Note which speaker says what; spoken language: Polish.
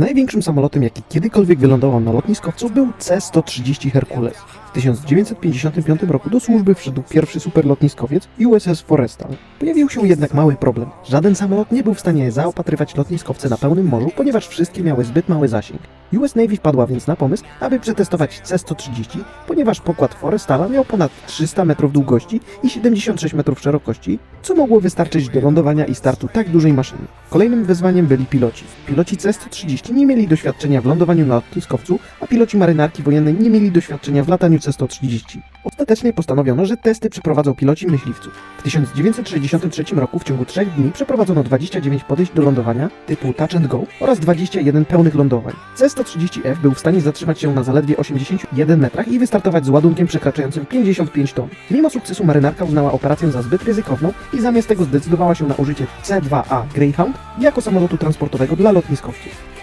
Speaker 1: Największym samolotem, jaki kiedykolwiek wylądował na lotniskowcu, był C-130 Hercules. W 1955 roku do służby wszedł pierwszy superlotniskowiec USS Forrestal. Pojawił się jednak mały problem. Żaden samolot nie był w stanie zaopatrywać lotniskowce na pełnym morzu, ponieważ wszystkie miały zbyt mały zasięg. US Navy wpadła więc na pomysł, aby przetestować C-130, ponieważ pokład Forrestala miał ponad 300 metrów długości i 76 metrów szerokości, co mogło wystarczyć do lądowania i startu tak dużej maszyny. Kolejnym wyzwaniem byli piloci. Piloci C-130 nie mieli doświadczenia w lądowaniu na lotniskowcu, a piloci marynarki wojennej nie mieli doświadczenia w lataniu C-130. Ostatecznie postanowiono, że testy przeprowadzą piloci myśliwców. W 1963 roku w ciągu trzech dni przeprowadzono 29 podejść do lądowania typu touch and go oraz 21 pełnych lądowań. C-130F był w stanie zatrzymać się na zaledwie 81 metrach i wystartować z ładunkiem przekraczającym 55 ton. Mimo sukcesu marynarka uznała operację za zbyt ryzykowną i zamiast tego zdecydowała się na użycie C-2A Greyhound jako samolotu transportowego dla lotniskowców.